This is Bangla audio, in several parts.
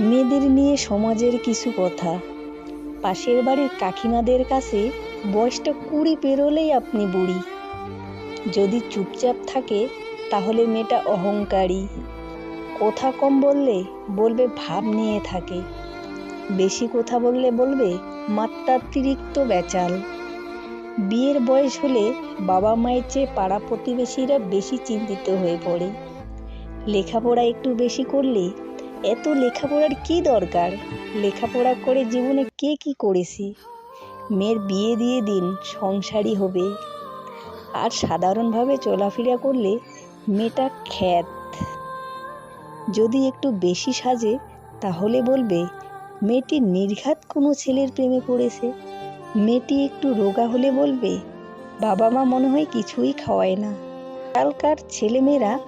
মেয়েদের নিয়ে সমাজের কিছু কথা। পাশের বাড়ির কাকিমাদের কাছে বয়সটা কুড়ি পেরোলেই আপনি বুড়ি। যদি চুপচাপ থাকে, তাহলে মেয়েটা অহংকারী। কথা কম বললে বলবে ভাব নিয়ে থাকে। বেশি কথা বললে বলবে মাত্রাতিরিক্ত বেচাল। বিয়ের বয়স হলে বাবা মায়ের চেয়ে পাড়া প্রতিবেশীরা বেশি চিন্তিত হয়ে পড়ে। লেখাপড়া একটু বেশি করলে এত লেখাপড়ার কি দরকার? লেখাপড়া করে জীবনে কে কি করেছি? মেয়ের বিয়ে দিয়ে দিন, সংসারই হবে। আর সাধারণভাবে চলাফেরা করলে মেয়েটা খ্যাত। যদি একটু বেশি সাজে, তাহলে বলবে, মেয়েটি নির্ঘাত কোনো ছেলের প্রেমে পড়েছে। মেয়েটি একটু রোগা হলে বলবে বাবা মা মনে হয় কিছুই খাওয়ায় না। কালকার ছেলেমেয়েরা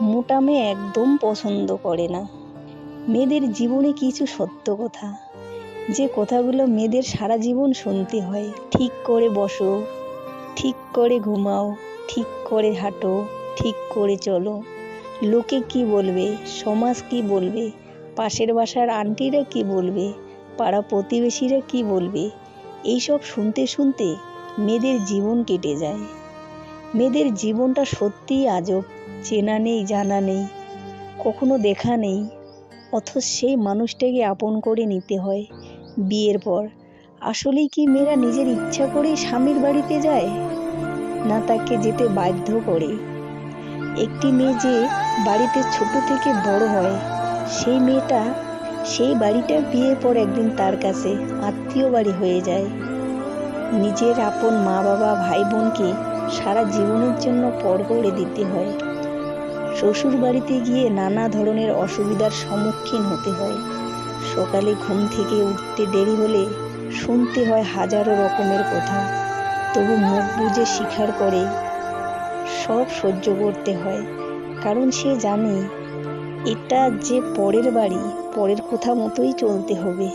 মোটা মেয়ে একদম পছন্দ করে না। মেয়েদের জীবনে কিছু সত্য কথা। যে কথাগুলো মেয়েদের সারা জীবন শুনতে হয়। ঠিক করে বসো, ঠিক করে ঘুমাও, ঠিক করে হাঁটো, ঠিক করে চলো। লোকে কি বলবে? সমাজ কি বলবে? পাশের বাসার আন্টিরা কি বলবে? পাড়া প্রতিবেশীরা কি বলবে? এইসব শুনতে শুনতে মেয়েদের জীবন কেটে যায়। মেয়েদের জীবনটা সত্যিই আজব। চেনা নেই, জানা নেই, কখনো দেখা নেই। অথচ সেই মানুষটাকে আপন করে নিতে হয় বিয়ের পর। আসলেই কি মেয়েরা নিজের ইচ্ছা করে স্বামীর বাড়িতে যায়? না তাকে যেতে বাধ্য করে। একটি মেয়ে যে বাড়িতে ছোট থেকে বড় হয়, সেই মেয়েটা সেই বাড়িটা বিয়ের পর একদিন তার কাছে আত্মীয় বাড়ি হয়ে যায়। নিজের আপন মা বাবা ভাই বোনকে সারা জীবনের জন্য পর করে দিতে হয়। শ্বশুর বাড়িতে গিয়ে নানা ধরনের অসুবিধার সম্মুখীন হতে হয়। সকালে ঘুম থেকে উঠতে দেরি হলে শুনতে হয় হাজারো রকমের কথা, তবু মুখ বুজে স্বীকার করে সব সহ্য করতে হয়, কারণ সে জানে এটা যে পরের বাড়ি, পরের কথা মতোই চলতে হবে।